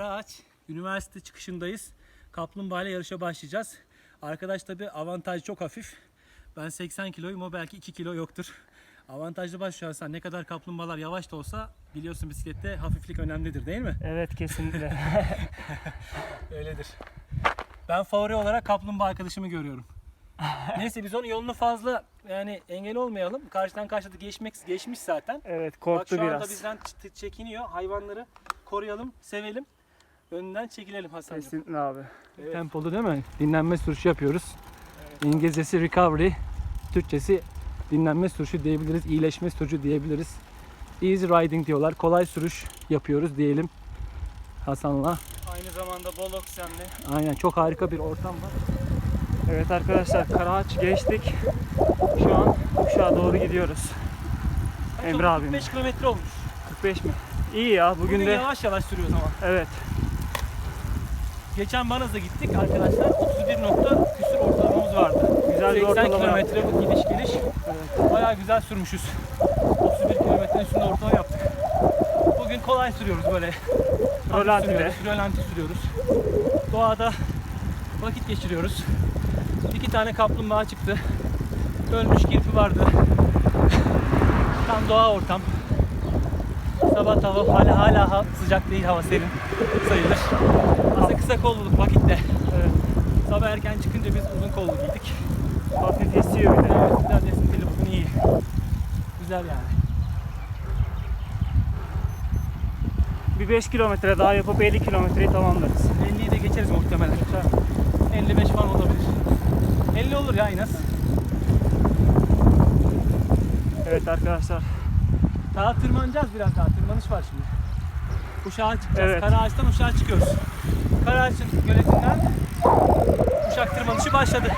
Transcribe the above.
Karaağaç üniversite çıkışındayız. Kaplumbağa ile yarışa başlayacağız. Arkadaş tabi avantaj çok hafif. Ben 80 kiloyum o belki 2 kilo yoktur. Avantajlı başlıyorsan ne kadar kaplumbağalar yavaş da olsa biliyorsun bisiklette hafiflik önemlidir değil mi? Evet kesinlikle. Öyledir. Ben favori olarak kaplumbağa arkadaşımı görüyorum. Neyse biz onun yolunu fazla yani engel olmayalım. Karşıdan karşıda geçmek geçmiş zaten. evet Bak korktu şu anda biraz. bizden çekiniyor. Hayvanları koruyalım, sevelim. Önünden çekilelim Hasan'cığım. Kesinlikle abi. Evet. Tempolu değil mi? Dinlenme sürüşü yapıyoruz. İngilizcesi recovery, Türkçesi dinlenme sürüşü diyebiliriz, iyileşme sürüşü diyebiliriz. Easy riding diyorlar, kolay sürüş yapıyoruz diyelim Hasan'la. Aynı zamanda bol oksijenli. Aynen çok harika bir ortam var. Evet arkadaşlar Karaağaç geçtik. Şu an Uşak'a doğru gidiyoruz. Emre abim. 45 kilometre olmuş. 45 mi? İyi ya bugün, Bugün de yavaş yavaş sürüyoruz ama. evet Geçen Manaz'a gittik arkadaşlar. 31 nokta küsur ortalamamız vardı. güzel bir 80 ortalama kilometre bu gidiş geliş. Evet. Bayağı güzel sürmüşüz. 31 kilometre üstünde ortalama yaptık. Bugün kolay sürüyoruz böyle. Hafif Rölantide. sürüyoruz, Rölanti sürüyoruz. Doğada vakit geçiriyoruz. İki tane kaplumbağa çıktı. Ölmüş kirpi vardı. Tam doğa ortam. Sabah hava hala hala ha- sıcak değil hava serin sayılır. Aslında kısa kolluluk vakitte. Evet. Sabah erken çıkınca biz uzun kollu giydik. Hafif esiyor bir de. Evet, biraz esintili bugün iyi. Güzel yani. Bir 5 kilometre daha yapıp 50 kilometreyi tamamlarız. 50'yi de geçeriz muhtemelen. 55 falan olabilir. 50 olur ya en az. Evet arkadaşlar. Daha tırmanacağız biraz daha. Tırmanış var şimdi. Uşağa çıkacağız. Evet. Karaağaç'tan Uşak'a çıkıyoruz. Karaağaç'ın göletinden Uşak tırmanışı başladı.